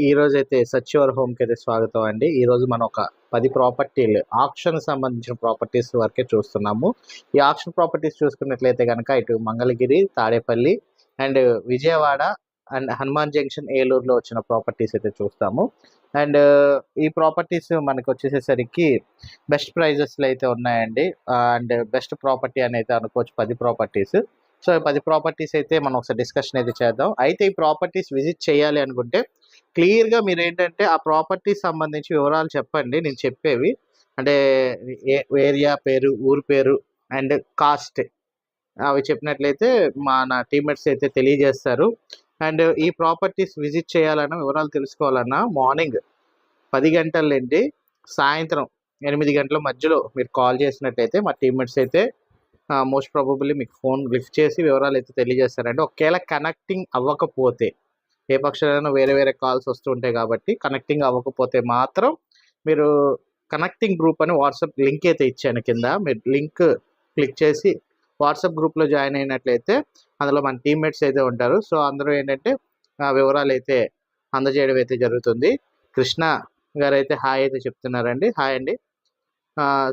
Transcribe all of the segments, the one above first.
ఈ రోజు అయితే సచివర్ హోమ్కి అయితే స్వాగతం అండి. ఈ రోజు మనం ఒక పది ప్రాపర్టీలు ఆప్షన్ సంబంధించిన ప్రాపర్టీస్ వరకే చూస్తున్నాము. ఈ ఆప్షన్ ప్రాపర్టీస్ చూసుకున్నట్లయితే కనుక ఇటు Mangalagiri Tadepalli and Vijayawada and Hanuman junction ఏలూరులో వచ్చిన ప్రాపర్టీస్ అయితే చూస్తాము. అండ్ ఈ ప్రాపర్టీస్ మనకు వచ్చేసేసరికి బెస్ట్ ప్రైజెస్లో అయితే ఉన్నాయండి. అండ్ బెస్ట్ ప్రాపర్టీ అని అయితే అనుకోవచ్చు పది ప్రాపర్టీస్. సో పది ప్రాపర్టీస్ అయితే మనం ఒకసారి డిస్కషన్ అయితే చేద్దాం. అయితే ఈ ప్రాపర్టీస్ విజిట్ చేయాలి అనుకుంటే క్లియర్గా మీరు ఏంటంటే ఆ ప్రాపర్టీ సంబంధించి వివరాలు చెప్పండి. నేను చెప్పేవి. అంటే ఏరియా పేరు ఊరు పేరు అండ్ కాస్ట్. అవి చెప్పినట్లయితే మా నా టీమ్మేట్స్ అయితే తెలియజేస్తారు. అండ్ ఈ ప్రాపర్టీస్ విజిట్ చేయాలన్నా వివరాలు తెలుసుకోవాలన్నా మార్నింగ్ పది గంటల నుండి సాయంత్రం ఎనిమిది గంటల మధ్యలో మీరు కాల్ చేసినట్లయితే మా టీమ్మేట్స్ అయితే మోస్ట్ ప్రాబబుల్లీ మీకు ఫోన్ లిఫ్ట్ చేసి వివరాలు అయితే తెలియజేస్తారండి. ఒకవేళ కనెక్టింగ్ అవ్వకపోతే ఏ పక్షాలైనా వేరే వేరే కాల్స్ వస్తుంటాయి కాబట్టి కనెక్టింగ్ అవ్వకపోతే మాత్రం మీరు కనెక్టింగ్ గ్రూప్ అని వాట్సాప్ లింక్ అయితే ఇచ్చాను కింద. మీరు లింక్ క్లిక్ చేసి వాట్సాప్ గ్రూప్లో జాయిన్ అయినట్లయితే అందులో మన టీమ్మేట్స్ అయితే ఉంటారు. సో అందరూ ఏంటంటే ఆ వివరాలు అయితే అందజేయడం అయితే జరుగుతుంది. కృష్ణ గారు అయితే హాయ్ అయితే చెప్తున్నారండి. హాయ్ అండి.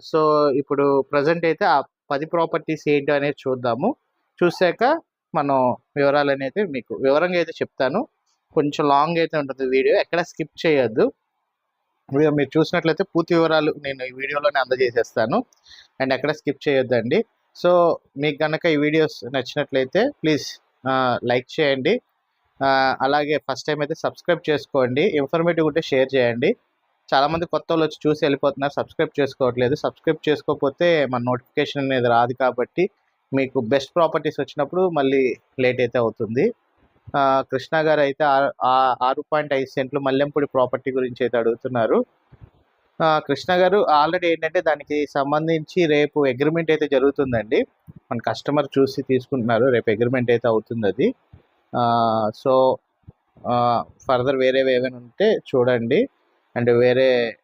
సో ఇప్పుడు ప్రజెంట్ అయితే ఆ పది ప్రాపర్టీస్ ఏంటి అనేది చూద్దాము. చూసాక మనం వివరాలు అనేది మీకు వివరంగా అయితే చెప్తాను. కొంచెం లాంగ్ అయితే ఉంటుంది వీడియో ఎక్కడ స్కిప్ చేయొద్దు. వీడియో మీరు చూసినట్లయితే పూర్తి వివరాలు నేను ఈ వీడియోలోనే అందజేసేస్తాను. అండ్ ఎక్కడ స్కిప్ చేయొద్దండి. సో మీకు కనుక ఈ వీడియోస్ నచ్చినట్లయితే ప్లీజ్ లైక్ చేయండి. అలాగే ఫస్ట్ టైం అయితే సబ్స్క్రైబ్ చేసుకోండి. ఇన్ఫర్మేటివ్ ఉంటే షేర్ చేయండి. చాలామంది కొత్త వాళ్ళు వచ్చి చూసి వెళ్ళిపోతున్నారు సబ్స్క్రైబ్ చేసుకోవట్లేదు. సబ్స్క్రైబ్ చేసుకోకపోతే మన నోటిఫికేషన్ అనేది రాదు కాబట్టి మీకు బెస్ట్ ప్రాపర్టీస్ వచ్చినప్పుడు మళ్ళీ లేట్ అయితే అవుతుంది. కృష్ణ గారు అయితే ఆ- ఆరు పాయింట్ ఐదు సెంట్లు మల్లెంపూడి ప్రాపర్టీ గురించి అయితే అడుగుతున్నారు. కృష్ణ గారు ఆల్రెడీ ఏంటంటే దానికి సంబంధించి రేపు అగ్రిమెంట్ అయితే జరుగుతుందండి. మన కస్టమర్ చూసి తీసుకుంటున్నారు. రేపు అగ్రిమెంట్ అయితే అవుతుంది అది. సో ఫర్దర్ వేరేవి ఏమైనా ఉంటే చూడండి. అండ్ వేరే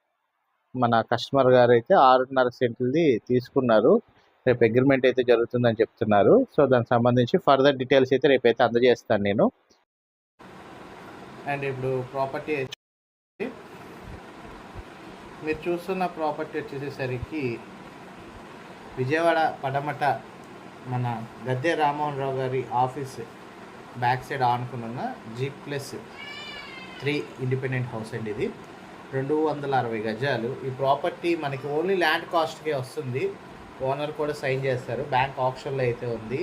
మన కస్టమర్ గారు అయితే ఆరున్నర సెంట్లది తీసుకున్నారు. రేపు అగ్రిమెంట్ అయితే జరుగుతుందని చెప్తున్నారు. సో దానికి సంబంధించి ఫర్దర్ డీటెయిల్స్ అయితే రేపు అయితే అందజేస్తాను నేను. అండ్ ఇప్పుడు ప్రాపర్టీ మీరు చూస్తున్న ప్రాపర్టీ వచ్చేసేసరికి విజయవాడ పడమట మన గద్దె రామ్మోహన్ రావు గారి office back side ఆనుకున్న G plus three independent house అండి ఇది. రెండు వందల అరవై గజాలు. ఈ ప్రాపర్టీ మనకి ఓన్లీ ల్యాండ్ కాస్ట్కే వస్తుంది. ఓనర్ కూడా సైన్ చేస్తారు. బ్యాంక్ ఆప్షన్లో అయితే ఉంది.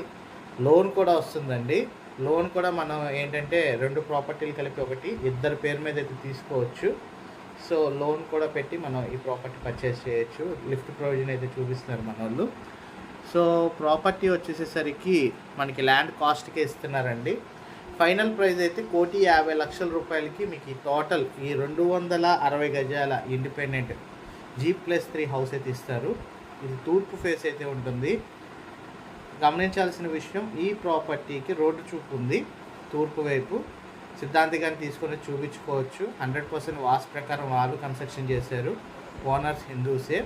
లోన్ కూడా వస్తుందండి. లోన్ కూడా మనం ఏంటంటే రెండు ప్రాపర్టీలు కలిపి ఒకటి ఇద్దరు పేరు మీద అయితే తీసుకోవచ్చు. సో లోన్ కూడా పెట్టి మనం ఈ ప్రాపర్టీ పర్చేస్ చేయొచ్చు. లిఫ్ట్ ప్రొవిజన్ అయితే చూపిస్తున్నారు మన వాళ్ళు సో ప్రాపర్టీ వచ్చేసేసరికి మనకి ల్యాండ్ కాస్ట్కే ఇస్తున్నారండి. ఫైనల్ ప్రైస్ అయితే కోటి యాభై లక్షల రూపాయలకి మీకు ఈ టోటల్ ఈ రెండు వందల అరవై గజాల independent G plus three house అయితే ఇస్తారు. ఇది తూర్పు ఫేస్ అయితే ఉంటుంది. గమనించాల్సిన విషయం ఈ ప్రాపర్టీకి రోడ్డు చూపు ఉంది. తూర్పు వైపు సిద్ధాంతి గారిని తీసుకొని చూపించుకోవచ్చు. హండ్రెడ్ పర్సెంట్ వాస్ ప్రకారం వాళ్ళు కన్స్ట్రక్షన్ చేశారు. ఓనర్స్ హిందూసే.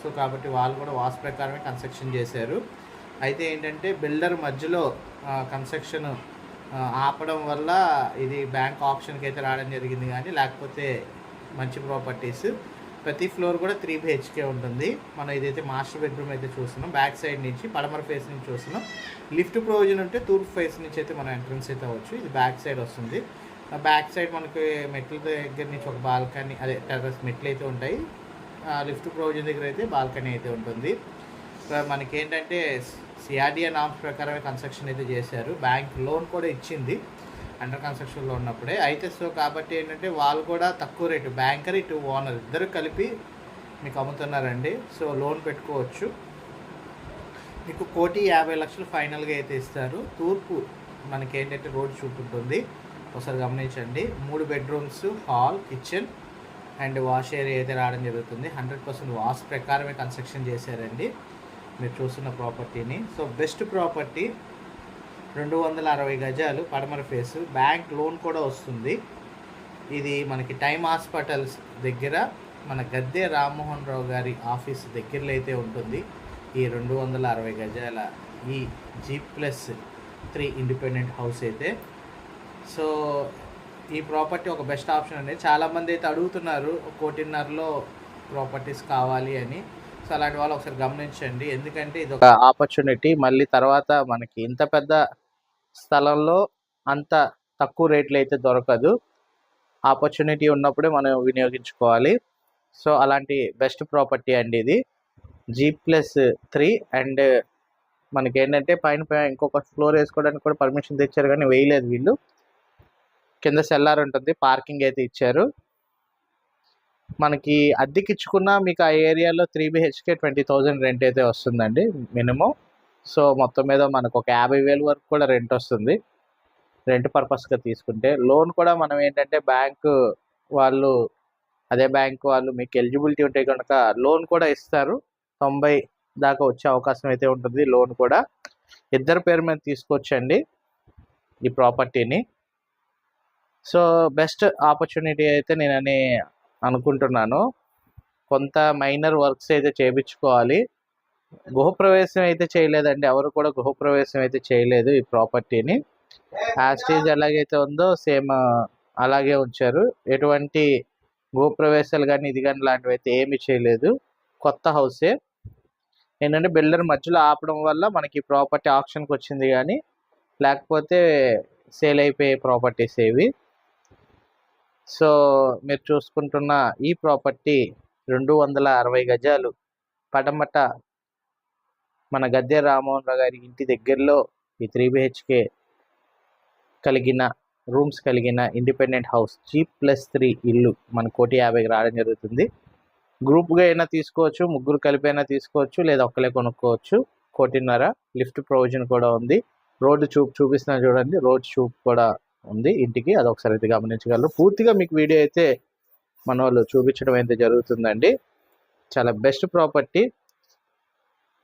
సో కాబట్టి వాళ్ళు కూడా వాస్ ప్రకారమే కన్స్ట్రక్షన్ చేశారు. అయితే ఏంటంటే బిల్డర్ మధ్యలో కన్స్ట్రక్షన్ ఆపడం వల్ల ఇది బ్యాంక్ ఆప్షన్కి అయితే రావడం జరిగింది కానీ లేకపోతే మంచి ప్రాపర్టీస్ ప్రతి ఫ్లోర్ కూడా త్రీ బిహెచ్కే ఉంటుంది. మనం ఇదైతే మాస్టర్ బెడ్రూమ్ అయితే చూస్తున్నాం. బ్యాక్ సైడ్ నుంచి పడమర ఫేస్ నుంచి చూస్తున్నాం. లిఫ్ట్ ప్రొవిజన్ ఉంటే తూర్పు ఫేస్ నుంచి అయితే మనం ఎంట్రన్స్ అయితే అవ్వచ్చు. ఇది బ్యాక్ సైడ్ వస్తుంది. బ్యాక్ సైడ్ మనకి మెట్ల దగ్గర నుంచి ఒక బాల్కనీ అదే టెర్రస్ మెట్లు అయితే ఉంటాయి. లిఫ్ట్ ప్రొవిజన్ దగ్గర అయితే బాల్కనీ అయితే ఉంటుంది. మనకి ఏంటంటే సిఆర్డిఏ నామ్స్ ప్రకారమే కన్స్ట్రక్షన్ అయితే చేశారు. బ్యాంక్ లోన్ కూడా ఇచ్చింది. అండర్ కన్స్ట్రక్షన్లో ఉన్నప్పుడే అయితే సో కాబట్టి ఏంటంటే వాళ్ళు కూడా తక్కువ రేటు బ్యాంకర్ ఇటు ఓనర్ ఇద్దరు కలిపి మీకు అమ్ముతున్నారండి. సో లోన్ పెట్టుకోవచ్చు. మీకు కోటి యాభై లక్షలు ఫైనల్గా అయితే ఇస్తారు. తూర్పు మనకి ఏంటంటే రోడ్ చూపుంటుంది ఒకసారి గమనించండి. మూడు bedrooms hall kitchen and wash area అయితే రావడం జరుగుతుంది. హండ్రెడ్ పర్సెంట్ వాష్ ప్రకారమే కన్స్ట్రక్షన్ చేశారండి. మీరు చూస్తున్న ప్రాపర్టీని సో బెస్ట్ ప్రాపర్టీ రెండు వందల అరవై గజాలు పడమర ఫేస్. బ్యాంక్ లోన్ కూడా వస్తుంది. ఇది మనకి టైమ్ హాస్పిటల్స్ దగ్గర మన గద్దె రామ్మోహన్ రావు గారి ఆఫీస్ దగ్గరలో అయితే ఉంటుంది. ఈ రెండు వందల అరవై గజాల ఈ G plus three independent house అయితే. సో ఈ ప్రాపర్టీ ఒక బెస్ట్ ఆప్షన్ అండి. చాలా మంది అయితే అడుగుతున్నారు కోటిన్నరలో ప్రాపర్టీస్ కావాలి అని. సో అలాంటి వాళ్ళు ఒకసారి గమనించండి. ఎందుకంటే ఇది ఒక ఆపర్చునిటీ. మళ్ళీ తర్వాత మనకి ఇంత పెద్ద స్థలంలో అంత తక్కువ రేట్లు అయితే దొరకదు. ఆపర్చునిటీ ఉన్నప్పుడే మనం వినియోగించుకోవాలి. సో అలాంటి బెస్ట్ ప్రాపర్టీ అండి ఇది. జీ ప్లస్ త్రీ అండ్ మనకి ఏంటంటే పైన పైన ఇంకొక ఫ్లోర్ వేసుకోవడానికి కూడా పర్మిషన్ తెచ్చారు కానీ వేయలేదు వీళ్ళు. కింద సెల్లార్ ఉంటుంది. పార్కింగ్ అయితే ఇచ్చారు. మనకి అద్దెకిచ్చుకున్న మీకు ఆ ఏరియాలో three BHK twenty thousand rent అయితే వస్తుందండి మినిమం. సో మొత్తం మీద మనకు ఒక యాభై వేలు వరకు కూడా రెంట్ వస్తుంది. రెంట్ పర్పస్గా తీసుకుంటే లోన్ కూడా మనం ఏంటంటే బ్యాంకు వాళ్ళు అదే బ్యాంక్ వాళ్ళు మీకు ఎలిజిబిలిటీ ఉంటే కనుక లోన్ కూడా ఇస్తారు. తొంభై దాకా వచ్చే అవకాశం అయితే ఉంటుంది లోన్ కూడా. ఇద్దరు పేరు మీద తీసుకొచ్చండి ఈ ప్రాపర్టీని సో బెస్ట్ ఆపర్చునిటీ అయితే నేనని అనుకుంటున్నాను. కొంత మైనర్ వర్క్స్ అయితే చేయించుకోవాలి గృహప్రవేశం అయితే చేయలేదండి. ఎవరు కూడా గృహప్రవేశం అయితే చేయలేదు ఈ ప్రాపర్టీని. స్టేజ్ ఎలాగైతే ఉందో సేమ్ అలాగే ఉంచారు. ఎటువంటి గృహప్రవేశాలు కానీ ఇది కానీ లాంటివి అయితే ఏమీ చేయలేదు. కొత్త హౌసే. ఏంటంటే బిల్డర్ మధ్యలో ఆపడం వల్ల మనకి ప్రాపర్టీ ఆప్షన్కి వచ్చింది కానీ లేకపోతే సేల్ అయిపోయే ప్రాపర్టీస్ ఏవి. సో మీరు చూసుకుంటున్న ఈ ప్రాపర్టీ రెండు వందల అరవై గజాలు. పడమట మన గద్దె రామ్మోహన్ రావు గారి ఇంటి దగ్గరలో ఈ త్రీ బిహెచ్కే కలిగిన రూమ్స్ కలిగిన independent house G plus three ఇల్లు మన కోటి యాభైకి రావడం జరుగుతుంది. గ్రూప్గా అయినా తీసుకోవచ్చు ముగ్గురు కలిపైనా తీసుకోవచ్చు లేదా ఒక్కలే కొనుక్కోవచ్చు. కోటిన్నర లిఫ్ట్ ప్రొవిజన్ కూడా ఉంది. రోడ్డు చూపు చూపిస్తున్నా చూడండి రోడ్ చూపు కూడా ఉంది. ఇంటికి అది ఒకసారి అయితే గమనించగలరు పూర్తిగా మీకు వీడియో అయితే మన వాళ్ళు చూపించడం అయితే జరుగుతుందండి. చాలా బెస్ట్ ప్రాపర్టీ.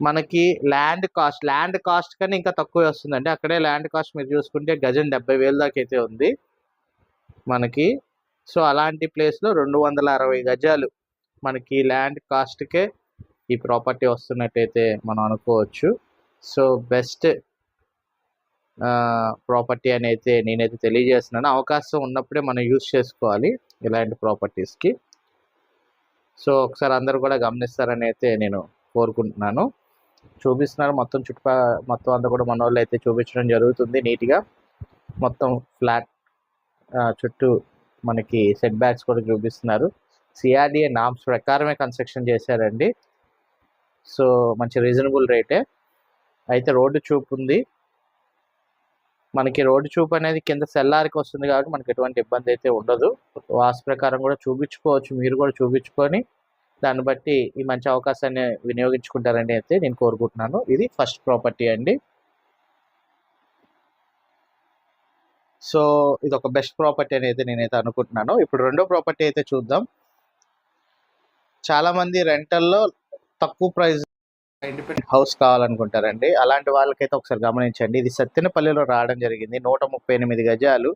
మనకి ల్యాండ్ కాస్ట్ ల్యాండ్ కాస్ట్ కానీ ఇంకా తక్కువ వస్తుందండి. అక్కడే ల్యాండ్ కాస్ట్ మీరు చూసుకుంటే గజం డెబ్బై వేల దాకా అయితే ఉంది. మనకి సో అలాంటి ప్లేస్లో రెండు వందల అరవై గజాలు మనకి ల్యాండ్ కాస్ట్కే ఈ ప్రాపర్టీ వస్తున్నట్టయితే మనం అనుకోవచ్చు. సో బెస్ట్ ప్రాపర్టీ అని అయితే నేనైతే తెలియజేస్తున్నాను. అవకాశం ఉన్నప్పుడే మనం యూజ్ చేసుకోవాలి ఇలాంటి ప్రాపర్టీస్కి సో ఒకసారి అందరూ కూడా గమనిస్తారని అయితే నేను కోరుకుంటున్నాను. చూపిస్తున్నారు. మొత్తం చుట్టుప మొత్తం అంతా కూడా మన వాళ్ళు అయితే చూపించడం జరుగుతుంది నీట్గా. మొత్తం ఫ్లాట్ చుట్టూ మనకి సెట్ బ్యాక్స్ కూడా చూపిస్తున్నారు. సిఆర్డిఏ నామ్స్ ప్రకారమే కన్స్ట్రక్షన్ చేశారండి. సో మంచి రీజనబుల్ రేటే అయితే రోడ్డు చూపు ఉంది మనకి రోడ్డు చూపు అనేది కింద సెల్లార్కి వస్తుంది కాబట్టి మనకి ఎటువంటి ఇబ్బంది అయితే ఉండదు. వాస్తు ప్రకారం కూడా చూపించుకోవచ్చు. మీరు కూడా చూపించుకొని దాన్ని బట్టి ఈ మంచి అవకాశాన్ని వినియోగించుకుంటారని అయితే నేను కోరుకుంటున్నాను. ఇది ఫస్ట్ ప్రాపర్టీ అండి. సో ఇది ఒక బెస్ట్ ప్రాపర్టీ అని అయితే నేనైతే అనుకుంటున్నాను. ఇప్పుడు రెండో ప్రాపర్టీ అయితే చూద్దాం. చాలా మంది రెంటల్లో తక్కువ ప్రైస్ ఇండిపెండెంట్ హౌస్ కావాలనుకుంటారండి. అలాంటి వాళ్ళకైతే ఒకసారి గమనించండి. ఇది సత్తెనపల్లిలో రావడం జరిగింది. నూట ముప్పై ఎనిమిది గజాలు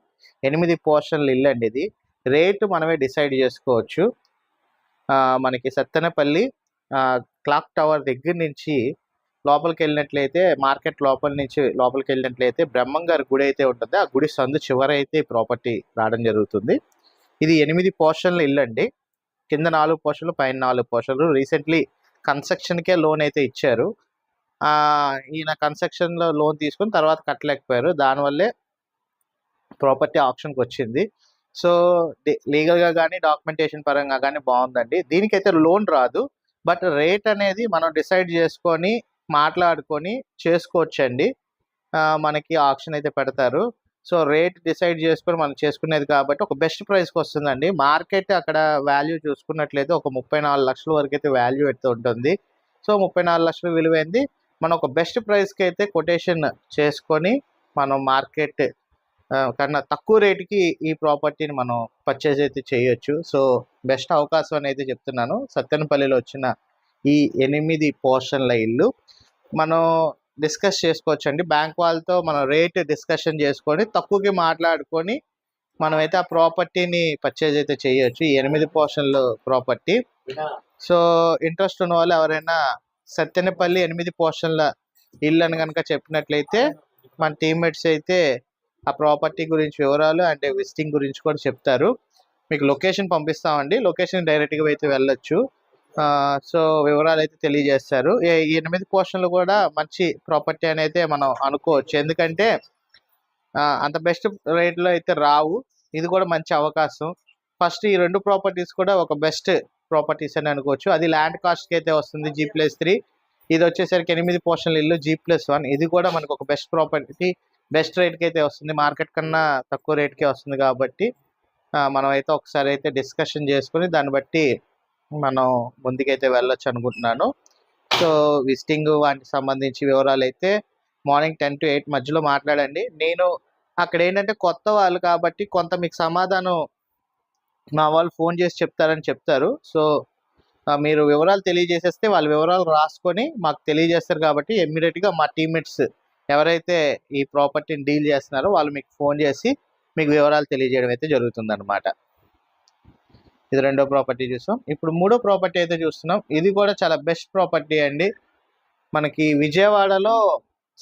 ఎనిమిది పోర్షన్లు ఇల్లు అండి ఇది. రేటు మనమే డిసైడ్ చేసుకోవచ్చు. మనకి సత్తెనపల్లి క్లాక్ టవర్ దగ్గర నుంచి లోపలికి వెళ్ళినట్లయితే మార్కెట్ లోపల నుంచి లోపలికి వెళ్ళినట్లయితే బ్రహ్మంగారి గుడి అయితే ఉంటుంది. ఆ గుడి సందు చివర అయితే ఈ ప్రాపర్టీ రావడం జరుగుతుంది. ఇది ఎనిమిది పోర్షన్లు ఇల్లు అండి కింద నాలుగు పోర్షన్లు పైన నాలుగు పోర్షన్లు. రీసెంట్లీ కన్స్ట్రక్షన్కే లోన్ అయితే ఇచ్చారు ఈయన కన్స్ట్రక్షన్లో లోన్ తీసుకుని తర్వాత కట్టలేకపోయారు. దానివల్లే ప్రాపర్టీ ఆప్షన్కి వచ్చింది. సో లీగల్గా కానీ డాక్యుమెంటేషన్ పరంగా కానీ బాగుందండి. దీనికైతే లోన్ రాదు. బట్ రేట్ అనేది మనం డిసైడ్ చేసుకొని మాట్లాడుకొని చేసుకోవచ్చండి. మనకి ఆప్షన్ అయితే పెడతారు. సో రేట్ డిసైడ్ చేసుకొని మనం చేసుకునేది కాబట్టి ఒక బెస్ట్ ప్రైస్కి వస్తుందండి. మార్కెట్ అక్కడ వాల్యూ చూసుకున్నట్లయితే ఒక ముప్పై నాలుగు లక్షల వరకు అయితే వాల్యూ అయితే ఉంటుంది. సో ముప్పై నాలుగు లక్షలు విలువైంది. మనం ఒక బెస్ట్ ప్రైస్కి అయితే కొటేషన్ చేసుకొని మనం మార్కెట్ కన్నా తక్కువ రేటుకి ఈ ప్రాపర్టీని మనం పర్చేజ్ అయితే చేయొచ్చు. సో బెస్ట్ అవకాశం అనేది చెప్తున్నాను. సత్తెనపల్లిలో వచ్చిన ఈ ఎనిమిది పోర్షన్ల ఇల్లు. మనం డిస్కస్ చేసుకోవచ్చు అండి బ్యాంక్ వాళ్ళతో మనం రేట్ డిస్కషన్ చేసుకొని తక్కువకి మాట్లాడుకొని మనమైతే ఆ ప్రాపర్టీని పర్చేజ్ అయితే చేయొచ్చు. ఈ ఎనిమిది పోర్షన్లు ప్రాపర్టీ. సో ఇంట్రెస్ట్ ఉన్న వాళ్ళు ఎవరైనా సత్తెనపల్లి ఎనిమిది పోర్షన్ల ఇల్లు అని కనుక చెప్పినట్లయితే మన టీమ్మేట్స్ అయితే ఆ ప్రాపర్టీ గురించి వివరాలు అండ్ విజిటింగ్ గురించి కూడా చెప్తారు. మీకు లొకేషన్ పంపిస్తామండి. లొకేషన్ డైరెక్ట్గా అయితే వెళ్ళొచ్చు. సో వివరాలు అయితే తెలియజేస్తారు ఎనిమిది పోర్షన్లు కూడా మంచి ప్రాపర్టీ అని అయితే మనం అనుకోవచ్చు. ఎందుకంటే అంత బెస్ట్ రేట్లో అయితే రావు. ఇది కూడా మంచి అవకాశం. ఫస్ట్ ఈ రెండు ప్రాపర్టీస్ కూడా ఒక బెస్ట్ ప్రాపర్టీస్ అని అనుకోవచ్చు. అది ల్యాండ్ కాస్ట్కి అయితే వస్తుంది జీ ప్లస్ త్రీ. ఇది వచ్చేసరికి ఎనిమిది పోర్షన్ల ఇల్లు జీ ప్లస్ వన్. ఇది కూడా మనకు ఒక బెస్ట్ ప్రాపర్టీ బెస్ట్ రేట్కి అయితే వస్తుంది. మార్కెట్ కన్నా తక్కువ రేట్కే వస్తుంది కాబట్టి మనం అయితే ఒకసారి అయితే డిస్కషన్ చేసుకుని దాన్ని బట్టి మనం ముందుకైతే వెళ్ళొచ్చు అనుకుంటున్నాను. సో విజిటింగ్ వాటికి సంబంధించి వివరాలు అయితే మార్నింగ్ టెన్ టు ఎయిట్ మధ్యలో మాట్లాడండి. నేను అక్కడ ఏంటంటే కొత్త వాళ్ళు కాబట్టి కొంత మీకు సమాధానం మా వాళ్ళు ఫోన్ చేసి చెప్తారని చెప్తారు. సో మీరు వివరాలు తెలియజేసేస్తే వాళ్ళ వివరాలు రాసుకొని మాకు తెలియజేస్తారు కాబట్టి ఇమ్మీడియట్గా మా టీమ్మేట్స్ ఎవరైతే ఈ ప్రాపర్టీని డీల్ చేస్తున్నారో వాళ్ళు మీకు ఫోన్ చేసి మీకు వివరాలు తెలియజేయడం అయితే జరుగుతుంది అనమాట ఇది రెండో ప్రాపర్టీ చూసాం. ఇప్పుడు మూడో ప్రాపర్టీ అయితే చూస్తున్నాం. ఇది కూడా చాలా బెస్ట్ ప్రాపర్టీ అండి. మనకి విజయవాడలో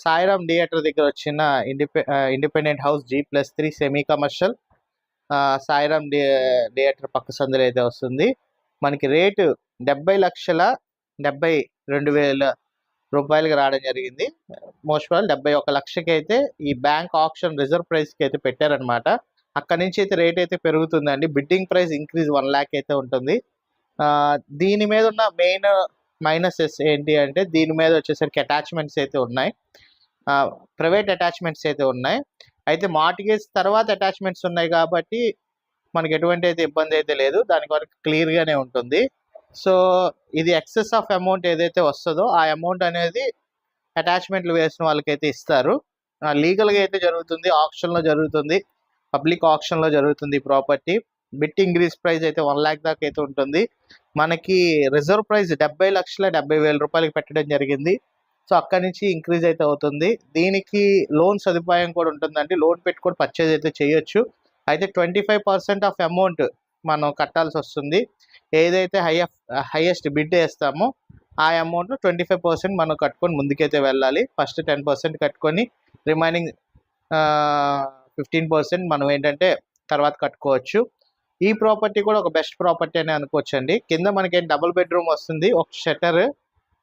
సాయిరామ్ థియేటర్ దగ్గర వచ్చిన ఇండిపె independent house G plus three semi commercial Sairam theatre పక్క సందులో అయితే వస్తుంది. మనకి రేటు డెబ్బై లక్షల డెబ్బై రెండు వేల రూపాయలకి రావడం జరిగింది. మోస్ట్ ప్రాబల్ డెబ్బై ఒక లక్షకి అయితే ఈ బ్యాంక్ ఆప్షన్ రిజర్వ్ ప్రైస్కి అయితే పెట్టారనమాట అక్కడ నుంచి అయితే రేట్ అయితే పెరుగుతుందండి. Bidding price increase one lakh అయితే ఉంటుంది. దీని మీద ఉన్న మెయిన్ మైనసెస్ ఏంటి అంటే దీని మీద వచ్చేసరికి అటాచ్మెంట్స్ అయితే ఉన్నాయి. ప్రైవేట్ అటాచ్మెంట్స్ అయితే ఉన్నాయి. అయితే మార్టిగేజ్ తర్వాత అటాచ్మెంట్స్ ఉన్నాయి కాబట్టి మనకి ఎటువంటి అయితే ఇబ్బంది అయితే లేదు. దానికి వరకు క్లియర్గానే ఉంటుంది. సో ఇది ఎక్సెస్ ఆఫ్ అమౌంట్ ఏదైతే వస్తుందో ఆ అమౌంట్ అనేది అటాచ్మెంట్లు వేసిన వాళ్ళకైతే ఇస్తారు. లీగల్గా అయితే జరుగుతుంది ఆప్షన్లో జరుగుతుంది. పబ్లిక్ ఆప్షన్లో జరుగుతుంది ప్రాపర్టీ. బిట్ ఇంక్రీజ్ ప్రైస్ అయితే వన్ ల్యాక్ దాకా అయితే ఉంటుంది. మనకి రిజర్వ్ ప్రైస్ డెబ్బై లక్షల డెబ్బై వేల రూపాయలకి పెట్టడం జరిగింది. సో అక్కడి నుంచి ఇంక్రీజ్ అయితే అవుతుంది. దీనికి లోన్ సదుపాయం కూడా ఉంటుందండి. లోన్ పెట్టుకొని పర్చేజ్ అయితే చేయొచ్చు. అయితే twenty five percent of amount మనం కట్టాల్సి వస్తుంది. ఏదైతే హై హైయెస్ట్ బిడ్ వేస్తామో ఆ అమౌంట్ ట్వంటీ ఫైవ్ పర్సెంట్ మనం కట్టుకొని ముందుకైతే వెళ్ళాలి. ఫస్ట్ టెన్ పర్సెంట్ కట్టుకొని రిమైనింగ్ ఫిఫ్టీన్ పర్సెంట్ మనం ఏంటంటే తర్వాత కట్టుకోవచ్చు. ఈ ప్రాపర్టీ కూడా ఒక బెస్ట్ ప్రాపర్టీ అని అనుకోవచ్చు అండి కింద మనకి డబుల్ బెడ్రూమ్ వస్తుంది. ఒక షట్టర్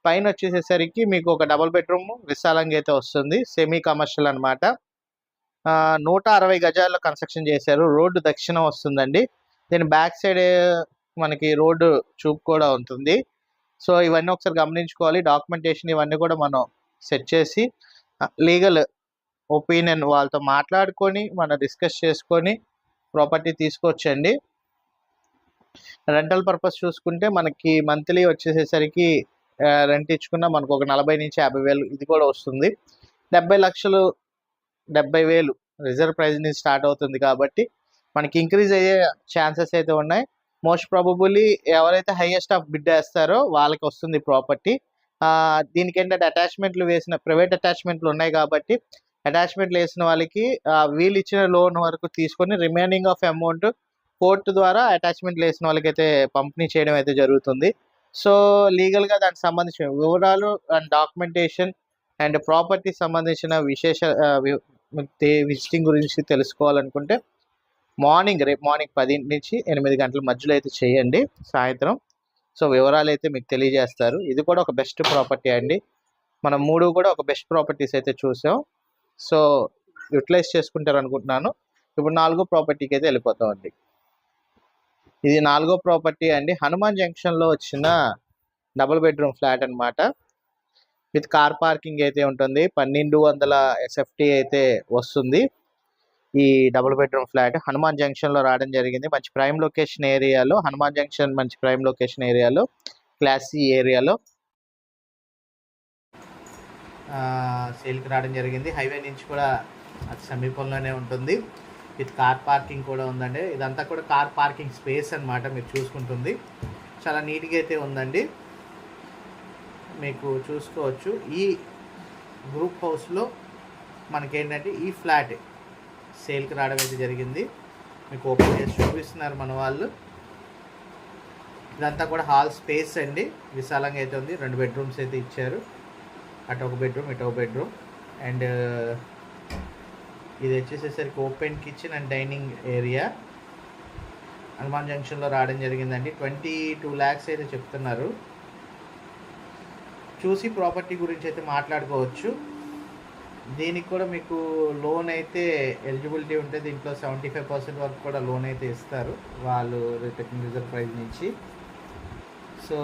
పైన వచ్చేసేసరికి మీకు ఒక డబుల్ బెడ్రూమ్ విశాలంగా అయితే వస్తుంది. సెమీ కమర్షియల్ అనమాట నూట అరవై గజాల్లో కన్స్ట్రక్షన్ చేశారు. రోడ్డు దక్షిణం వస్తుందండి. దీని బ్యాక్ సైడ్ మనకి రోడ్డు చూపు కూడా ఉంటుంది. సో ఇవన్నీ ఒకసారి గమనించుకోవాలి. డాక్యుమెంటేషన్ ఇవన్నీ కూడా మనం సెట్ చేసి లీగల్ ఒపీనియన్ వాళ్ళతో మాట్లాడుకొని మనం డిస్కస్ చేసుకొని ప్రాపర్టీ తీసుకొచ్చండి. రెంటల్ పర్పస్ చూసుకుంటే మనకి మంత్లీ వచ్చేసేసరికి రెంట్ ఇచ్చుకున్న మనకు ఒక నలభై నుంచి యాభై వేలు ఇది కూడా వస్తుంది. డెబ్బై లక్షలు డెబ్బై వేలు రిజర్వ్ ప్రైస్ నుంచి స్టార్ట్ అవుతుంది కాబట్టి మనకి ఇంక్రీజ్ అయ్యే ఛాన్సెస్ అయితే ఉన్నాయి. మోస్ట్ ప్రాబబుల్లీ ఎవరైతే హైయెస్ట్ ఆఫ్ బిడ్ వేస్తారో వాళ్ళకి వస్తుంది ప్రాపర్టీ. దీనికి ఏంటంటే అటాచ్మెంట్లు వేసిన ప్రైవేట్ అటాచ్మెంట్లు ఉన్నాయి కాబట్టి అటాచ్మెంట్లు వేసిన వాళ్ళకి వీళ్ళు ఇచ్చిన లోన్ వరకు తీసుకొని రిమైనింగ్ ఆఫ్ అమౌంట్ కోర్టు ద్వారా అటాచ్మెంట్లు వేసిన వాళ్ళకైతే పంపిణీ చేయడం అయితే జరుగుతుంది. సో లీగల్గా దానికి సంబంధించిన వివరాలు అండ్ డాక్యుమెంటేషన్ అండ్ ప్రాపర్టీ సంబంధించిన విశేష విజిటింగ్ గురించి తెలుసుకోవాలనుకుంటే మార్నింగ్ రేపు మార్నింగ్ పదింటి నుంచి ఎనిమిది గంటల మధ్యలో అయితే చేయండి సాయంత్రం. సో వివరాలు అయితే మీకు తెలియజేస్తారు. ఇది కూడా ఒక బెస్ట్ ప్రాపర్టీ అండి. మనం మూడు కూడా ఒక బెస్ట్ ప్రాపర్టీస్ అయితే చూసాం. సో యూటిలైజ్ చేసుకుంటారు అనుకుంటున్నాను ఇప్పుడు నాలుగో ప్రాపర్టీకి అయితే వెళ్ళిపోతామండి. ఇది నాలుగో ప్రాపర్టీ అండి. హనుమాన్ జంక్షన్లో వచ్చిన డబుల్ బెడ్రూమ్ ఫ్లాట్ అన్నమాట. విత్ కార్ పార్కింగ్ అయితే ఉంటుంది. పన్నెండు వందల ఎస్ఎఫ్టీ అయితే వస్తుంది. ఈ డబుల్ బెడ్రూమ్ ఫ్లాట్ హనుమాన్ జంక్షన్లో రావడం జరిగింది. మంచి ప్రైమ్ లొకేషన్ ఏరియాలో హనుమాన్ జంక్షన్ మంచి ప్రైమ్ లొకేషన్ ఏరియాలో క్లాసీ ఏరియాలో. సేల్కి రావడం జరిగింది. హైవే నుంచి కూడా అతి సమీపంలోనే ఉంటుంది. విత్ కార్ పార్కింగ్ కూడా ఉందండి. ఇదంతా కూడా కార్ పార్కింగ్ స్పేస్ అన్నమాట మీరు చూసుకుంటుంది. చాలా నీట్గా అయితే ఉందండి. మీకు చూసుకోవచ్చు. ఈ గ్రూప్ హౌస్లో మనకేంటంటే ఈ ఫ్లాట్ సేల్కి రావడం అయితే జరిగింది. మీకు ఓపెన్ చేసి చూపిస్తున్నారు మన వాళ్ళు. ఇదంతా కూడా హాల్ స్పేస్ అండి. విశాలంగా అయితే ఉంది. రెండు బెడ్రూమ్స్ అయితే ఇచ్చారు. అటు ఒక బెడ్రూమ్ ఇటు ఒక బెడ్రూమ్ అండ్ ఇది వచ్చేసేసరికి open kitchen and dining area Hanuman జంక్షన్లో రావడం జరిగిందండి. ట్వంటీ టూ ల్యాక్స్ అయితే చెప్తున్నారు. చూసి ప్రాపర్టీ గురించి అయితే మాట్లాడుకోవచ్చు. దీనికి కూడా మీకు లోన్ అయితే ఎలిజిబిలిటీ ఉంటే దీంట్లో సెవెంటీ ఫైవ్ పర్సెంట్ వరకు కూడా లోన్ అయితే ఇస్తారు. వాళ్ళు రిటర్న్ రిజర్వ్ ప్రైస్ నుంచి. సో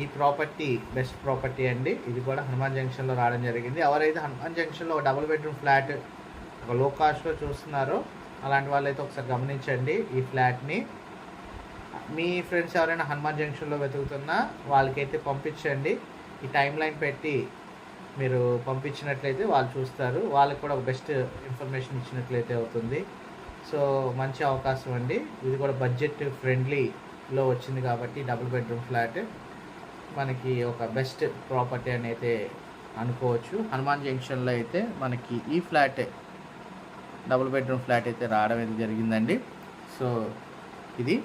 ఈ ప్రాపర్టీ బెస్ట్ ప్రాపర్టీ అండి. ఇది కూడా హనుమాన్ జంక్షన్లో రావడం జరిగింది. ఎవరైతే హనుమాన్ జంక్షన్లో డబుల్ బెడ్రూమ్ ఫ్లాట్ ఒక లో కాస్ట్లో చూస్తున్నారో అలాంటి వాళ్ళైతే ఒకసారి గమనించండి ఈ ఫ్లాట్ని. మీ ఫ్రెండ్స్ ఎవరైనా హనుమాన్ జంక్షన్లో వెతుకుతున్నా వాళ్ళకైతే పంపించండి. ఈ టైం లైన్ పెట్టి మీరు పంపించినట్లయితే వాళ్ళు చూస్తారు. వాళ్ళకి కూడా ఒక బెస్ట్ ఇన్ఫర్మేషన్ ఇచ్చినట్లయితే అవుతుంది. సో మంచి అవకాశం అండి. ఇది కూడా బడ్జెట్ ఫ్రెండ్లీలో వచ్చింది కాబట్టి డబుల్ బెడ్రూమ్ ఫ్లాట్. మనకి ఒక బెస్ట్ ప్రాపర్టీ అని అయితే అనుకోవచ్చు. హనుమాన్ జంక్షన్లో అయితే మనకి ఈ ఫ్లాట్ డబుల్ బెడ్రూమ్ ఫ్లాట్ అయితే రావడం అయితే జరిగిందండి. సో ఇది.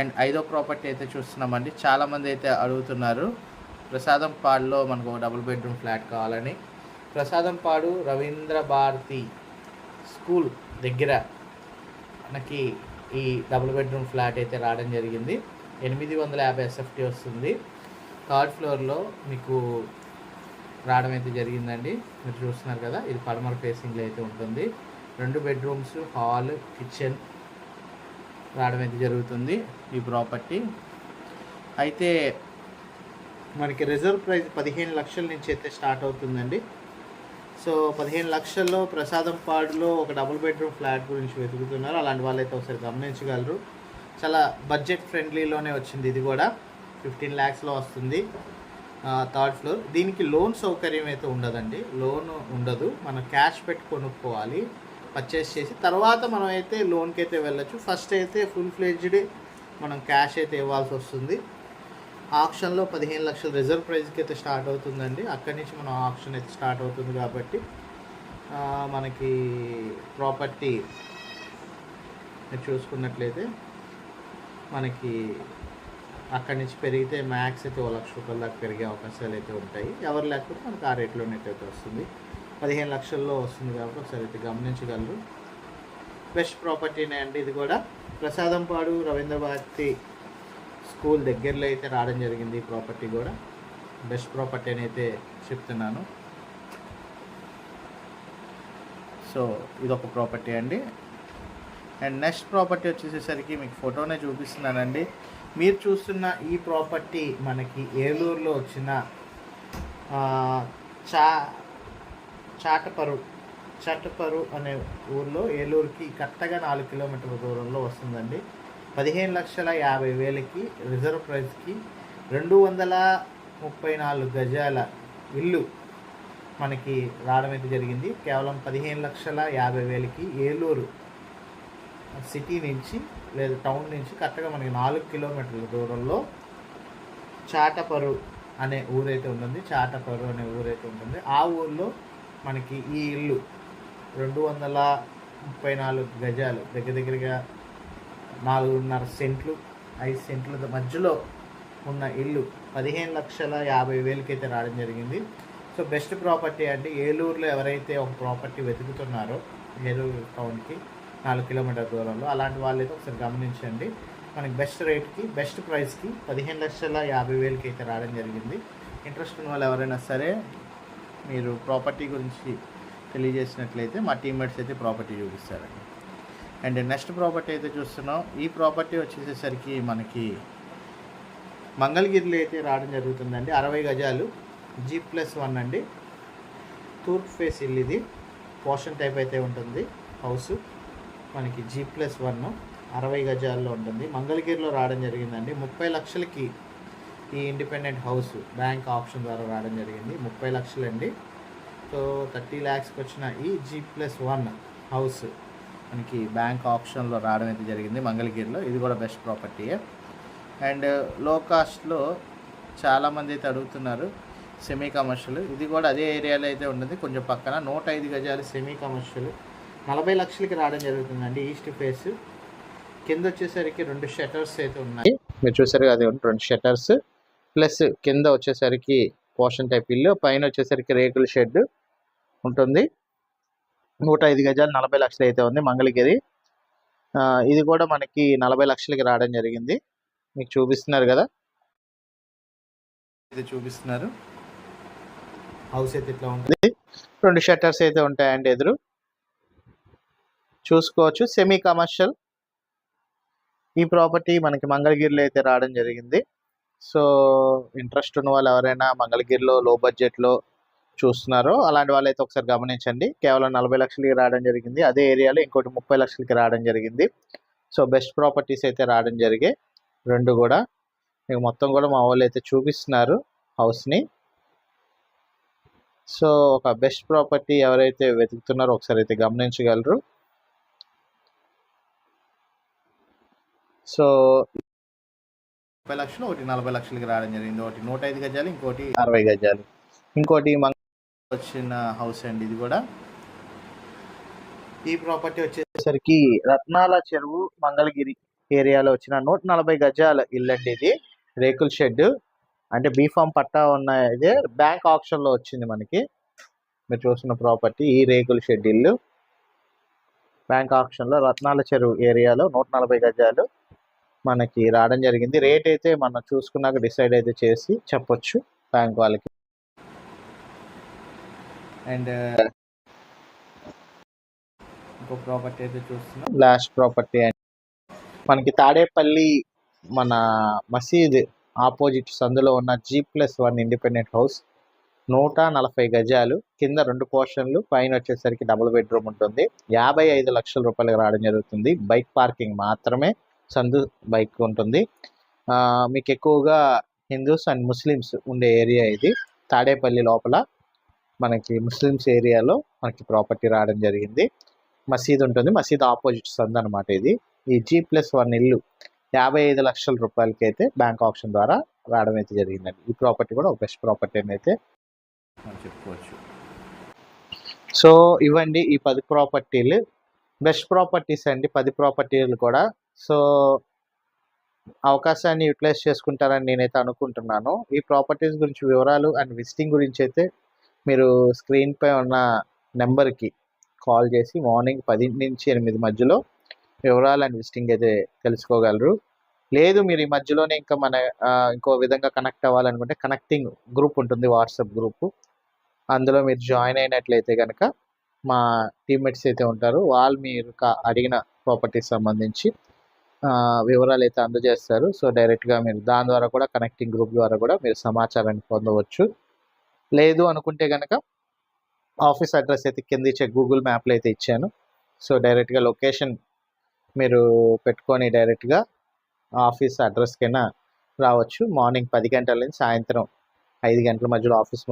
అండ్ ఐదో ప్రాపర్టీ అయితే చూస్తున్నామండి. చాలామంది అయితే అడుగుతున్నారు ప్రసాదం పాడులో మనకు ఒక డబుల్ బెడ్రూమ్ ఫ్లాట్ కావాలని. ప్రసాదం పాడు రవీంద్ర భారతి స్కూల్ దగ్గర మనకి ఈ డబుల్ బెడ్రూమ్ ఫ్లాట్ అయితే రావడం జరిగింది. ఎనిమిది వందల యాభై ఎస్ఎఫ్టీ వస్తుంది. థర్డ్ ఫ్లోర్లో మీకు రావడం అయితే జరిగిందండి. మీరు చూస్తున్నారు కదా ఇది పడమర ఫేసింగ్లో అయితే ఉంటుంది. రెండు బెడ్రూమ్స్ హాల్ కిచెన్ రావడం అయితే జరుగుతుంది ఈ ప్రాపర్టీ అయితే మనకి రిజర్వ్ ప్రైస్ పదిహేను లక్షల నుంచి అయితే స్టార్ట్ అవుతుందండి. సో పదిహేను లక్షల్లో ప్రసాదం పాడులో ఒక డబుల్ బెడ్రూమ్ ఫ్లాట్ గురించి వెతుకుతున్నారు. అలాంటి వాళ్ళైతే ఒకసారి గమనించగలరు. చాలా బడ్జెట్ ఫ్రెండ్లీలోనే వచ్చింది ఇది కూడా. ఫిఫ్టీన్ ల్యాక్స్లో వస్తుంది. థర్డ్ ఫ్లోర్ దీనికి లోన్ సౌకర్యం అయితే ఉండదండి. లోన్ ఉండదు. మనం క్యాష్ పెట్టి కొనుక్కోవాలి. పర్చేస్ చేసి తర్వాత మనం అయితే లోన్కి అయితే వెళ్ళొచ్చు. ఫస్ట్ అయితే ఫుల్ ఫ్లెడ్జ్డ్ మనం క్యాష్ అయితే ఇవ్వాల్సి వస్తుంది. ఆప్షన్లో పదిహేను లక్షల రిజర్వ్ ప్రైస్కి అయితే స్టార్ట్ అవుతుందండి. అక్కడి నుంచి మనం ఆప్షన్ అయితే స్టార్ట్ అవుతుంది కాబట్టి మనకి ప్రాపర్టీ చూసుకున్నట్లయితే మనకి అక్కడి నుంచి పెరిగితే మ్యాక్స్ అయితే ఓ లక్ష రూపాయల దాకా పెరిగే అవకాశాలు అయితే ఉంటాయి. ఎవరు లేకపోతే మనకు ఆ రేట్లోనే అయితే వస్తుంది. పదిహేను లక్షల్లో వస్తుంది కాబట్టి ఒకసారి అయితే గమనించగలరు. బెస్ట్ ప్రాపర్టీనే అండి ఇది కూడా. ప్రసాదంపాడు రవీంద్ర భారతి స్కూల్ దగ్గరలో అయితే రావడం జరిగింది ఈ ప్రాపర్టీ కూడా. బెస్ట్ ప్రాపర్టీ అని అయితే చెప్తున్నాను. సో ఇదొక ప్రాపర్టీ అండి. అండ్ నెక్స్ట్ ప్రాపర్టీ వచ్చేసేసరికి మీకు ఫోటోనే చూపిస్తున్నానండి. మీరు చూస్తున్న ఈ ప్రాపర్టీ మనకి ఏలూరులో వచ్చిన చా చాటపరు చాటపరు అనే ఊర్లో ఏలూరుకి కరెక్ట్గా నాలుగు కిలోమీటర్ల దూరంలో వస్తుందండి. పదిహేను లక్షల యాభై వేలకి రిజర్వ్ ప్రైస్కి రెండు వందల ముప్పై నాలుగు గజాల ఇల్లు మనకి రావడం అయితే జరిగింది. కేవలం పదిహేను లక్షల యాభై వేలకి ఏలూరు సిటీ నుంచి లేదా టౌన్ నుంచి కరెక్ట్గా మనకి నాలుగు కిలోమీటర్ల దూరంలో చాటపరు అనే ఊరైతే ఉంటుంది. చాటపరు అనే ఊరైతే ఉంటుంది. ఆ ఊర్లో మనకి ఈ ఇల్లు రెండు వందల ముప్పై నాలుగు గజాలు దగ్గర దగ్గరగా నాలుగున్నర సెంట్లు ఐదు సెంట్ల మధ్యలో ఉన్న ఇల్లు పదిహేను లక్షల యాభై వేలకైతే రావడం జరిగింది. సో బెస్ట్ ప్రాపర్టీ అంటే ఏలూరులో ఎవరైతే ఒక ప్రాపర్టీ వెతుకుతున్నారో ఏలూరు టౌన్కి నాలుగు కిలోమీటర్ దూరంలో. అలాంటి వాళ్ళైతే ఒకసారి గమనించండి. మనకి బెస్ట్ రేట్కి బెస్ట్ ప్రైస్కి పదిహేను లక్షల యాభై వేలకి అయితే రావడం జరిగింది. ఇంట్రెస్ట్ ఉన్న వాళ్ళు ఎవరైనా సరే మీరు ప్రాపర్టీ గురించి తెలియజేసినట్లయితే మా టీమ్మేట్స్ అయితే ప్రాపర్టీ చూపిస్తారండి. అండ్ నెక్స్ట్ ప్రాపర్టీ అయితే చూస్తున్నాం. ఈ ప్రాపర్టీ వచ్చేసేసరికి మనకి మంగళగిరిలో అయితే రావడం జరుగుతుందండి. అరవై గజాలు జీ ప్లస్ వన్ అండి. తూర్పు ఫేస్ ఇల్లు ఇది. పోర్షన్ టైప్ అయితే ఉంటుంది. హౌస్ మనకి జీ ప్లస్ వన్ అరవై గజాల్లో ఉంటుంది. మంగళగిరిలో రావడం జరిగిందండి. ముప్పై లక్షలకి ఈ ఇండిపెండెంట్ హౌస్ బ్యాంక్ ఆప్షన్ ద్వారా రావడం జరిగింది. ముప్పై లక్షలండి. సో థర్టీ ల్యాక్స్కి వచ్చిన ఈ జీ ప్లస్ వన్ హౌస్ మనకి బ్యాంక్ ఆప్షన్లో రావడం అయితే జరిగింది మంగళగిరిలో. ఇది కూడా బెస్ట్ ప్రాపర్టీయే అండ్లో కాస్ట్లో చాలామంది అయితే అడుగుతున్నారు సెమీ కమర్షియల్ ఇది కూడా అదే ఏరియాలో అయితే ఉంటుంది. కొంచెం పక్కన నూట ఐదు గజాలు సెమీ కమర్షియల్ నలభై లక్షలకి రావడం జరుగుతుందండి ఈస్ట్ ఫేస్. కింద వచ్చేసరికి రెండు షట్టర్స్ అయితే ఉన్నాయి. మీరు చూసారు అది రెండు షట్టర్స్ ప్లస్ కింద వచ్చేసరికి పోర్షన్ టైప్ ఇల్లు పైన వచ్చేసరికి రేకుల షెడ్ ఉంటుంది. నూట ఐదు గజాలు నలభై లక్షలు అయితే ఉంది మంగళగిరి. ఇది కూడా మనకి నలభై లక్షలకి రావడం జరిగింది. మీకు చూపిస్తున్నారు కదా. ఇది చూపిస్తున్నారు. హౌస్ అయితే ఇట్లా ఉంటుంది. రెండు షట్టర్స్ అయితే ఉంటాయండి ఎదురు. చూసుకోవచ్చు. సెమీ కమర్షియల్ ఈ ప్రాపర్టీ మనకి మంగళగిరిలో అయితే రావడం జరిగింది. సో ఇంట్రెస్ట్ ఉన్న వాళ్ళు ఎవరైనా మంగళగిరిలో లో బడ్జెట్లో చూస్తున్నారో. అలాంటి వాళ్ళు అయితే ఒకసారి గమనించండి. కేవలం నలభై లక్షలకి రావడం జరిగింది. అదే ఏరియాలో ఇంకోటి ముప్పై లక్షలకి రావడం జరిగింది. సో బెస్ట్ ప్రాపర్టీస్ అయితే రావడం జరిగాయి. రెండు కూడా. మీకు మొత్తం కూడా మా వాళ్ళు అయితే చూపిస్తున్నారు హౌస్ని సో ఒక బెస్ట్ ప్రాపర్టీ ఎవరైతే వెతుకుతున్నారో ఒకసారి అయితే గమనించగలరు. సో ముప్పై లక్షలు ఒకటి నలభై లక్షలకి రావడం జరిగింది. ఒకటి నూట ఐదు గజాలు ఇంకోటి అరవై గజాలు. ఇంకోటి వచ్చిన హౌస్ అండి ఇది కూడా. ఈ ప్రాపర్టీ వచ్చేసరికి రత్నాల చెరువు మంగళగిరి ఏరియాలో వచ్చిన నూట నలభై గజాల ఇల్లు అండి ఇది. రేకుల షెడ్ అంటే బీఫామ్ పట్టా ఉన్న ఇదే బ్యాంక్ ఆప్షన్లో వచ్చింది మనకి. మీరు చూస్తున్న ప్రాపర్టీ ఈ రేకుల షెడ్ ఇల్లు. బ్యాంక్ ఆప్షన్లో రత్నాల చెరువు ఏరియాలో నూట నలభై గజాలు. మనకి రావడం జరిగింది. రేట్ అయితే మనం చూసుకున్నాక డిసైడ్ అయితే చేసి చెప్పొచ్చు. బ్యాంక్ వాళ్ళకి. అండ్ ఇంకో ప్రాపర్టీ అయితే చూస్తున్నాం. Last property and. మనకి తాడేపల్లి మన మసీద్ ఆపోజిట్ సందులో ఉన్న G plus one independent house. నూట నలభై గజాలు కింద రెండు పోర్షన్లు పైన వచ్చేసరికి డబుల్ బెడ్రూమ్ ఉంటుంది. యాభై ఐదు లక్షల రూపాయలకు రావడం జరుగుతుంది. బైక్ పార్కింగ్ మాత్రమే. సందు బైక్ ఉంటుంది. మీకు ఎక్కువగా హిందూస్ అండ్ ముస్లిమ్స్ ఉండే ఏరియా ఇది. తాడేపల్లి లోపల మనకి ముస్లిమ్స్ ఏరియాలో మనకి ప్రాపర్టీ రావడం జరిగింది. మసీద్ ఉంటుంది. మసీద్ ఆపోజిట్ సంద్ అనమాట ఇది. ఈ జీ ప్లస్ వన్ ఇల్లు యాభై ఐదు లక్షల రూపాయలకి అయితే బ్యాంక్ ఆప్షన్ ద్వారా రావడం అయితే జరిగిందండి. ఈ ప్రాపర్టీ కూడా ఒక బెస్ట్ ప్రాపర్టీ అని అయితే మనం చెప్పుకోవచ్చు. సో ఇవ్వండి ఈ పది ప్రాపర్టీలు. బెస్ట్ ప్రాపర్టీస్ అండి. పది ప్రాపర్టీలు కూడా సో అవకాశాన్ని యూటిలైజ్ చేసుకుంటారని నేనైతే అనుకుంటున్నాను. ఈ ప్రాపర్టీస్ గురించి వివరాలు అండ్ విజిటింగ్ గురించి అయితే మీరు స్క్రీన్ పై ఉన్న నెంబర్కి కాల్ చేసి మార్నింగ్ పది నుంచి ఎనిమిది మధ్యలో వివరాలు అండ్ విజిటింగ్ అయితే తెలుసుకోగలరు. లేదు మీరు ఈ మధ్యలోనే ఇంకా మన ఇంకో విధంగా కనెక్ట్ అవ్వాలనుకుంటే కనెక్టింగ్ గ్రూప్ ఉంటుంది వాట్సాప్ గ్రూప్. అందులో మీరు జాయిన్ అయినట్లయితే కనుక మా టీమ్మేట్స్ అయితే ఉంటారు. వాళ్ళు మీరు అడిగిన ప్రాపర్టీస్ సంబంధించి వివరాలు అయితే అందజేస్తారు. సో డైరెక్ట్గా మీరు దాని ద్వారా కూడా కనెక్టింగ్ గ్రూప్ ద్వారా కూడా మీరు సమాచారాన్ని పొందవచ్చు. లేదు అనుకుంటే కనుక ఆఫీస్ అడ్రస్ అయితే కింద ఇచ్చే గూగుల్ మ్యాప్లో అయితే ఇచ్చాను. సో డైరెక్ట్గా లొకేషన్ మీరు పెట్టుకొని డైరెక్ట్గా ఆఫీస్ అడ్రస్కైనా రావచ్చు. మార్నింగ్ పది గంటల నుంచి సాయంత్రం ఐదు గంటల మధ్యలో ఆఫీస్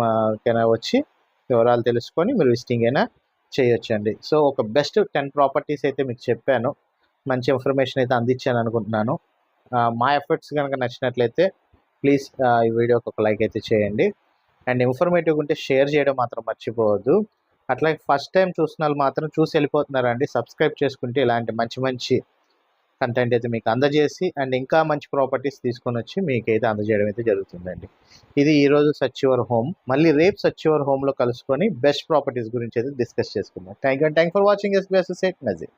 కైనా వచ్చి వివరాలు తెలుసుకొని మీరు విజిటింగ్ అయినా చేయొచ్చండి. సో ఒక బెస్ట్ టెన్ ప్రాపర్టీస్ అయితే మీకు చెప్పాను. మంచి ఇన్ఫర్మేషన్ అయితే అందించాను అనుకుంటున్నాను. మా ఎఫర్ట్స్ కనుక నచ్చినట్లయితే ప్లీజ్ ఈ వీడియోకి ఒక లైక్ అయితే చేయండి. అండ్ ఇన్ఫర్మేటివ్ ఉంటే షేర్ చేయడం మాత్రం మర్చిపోవద్దు. అట్లాగే ఫస్ట్ టైం చూసిన వాళ్ళు మాత్రం చూసి వెళ్ళిపోతున్నారండి. సబ్స్క్రైబ్ చేసుకుంటే ఇలాంటి మంచి మంచి కంటెంట్ అయితే మీకు అందజేసి అండ్ ఇంకా మంచి ప్రాపర్టీస్ తీసుకొని వచ్చి మీకైతే అందజేయడం అయితే జరుగుతుందండి. ఇది ఈరోజు సచ్ హోమ్. మళ్ళీ రేపు సచివర్ హోమ్లో కలుసుకొని బెస్ట్ ప్రాపర్టీస్ గురించి అయితే డిస్కస్ చేసుకుందాం. Thank you thank for watching yes బెస్ట్ సెట్ నజీ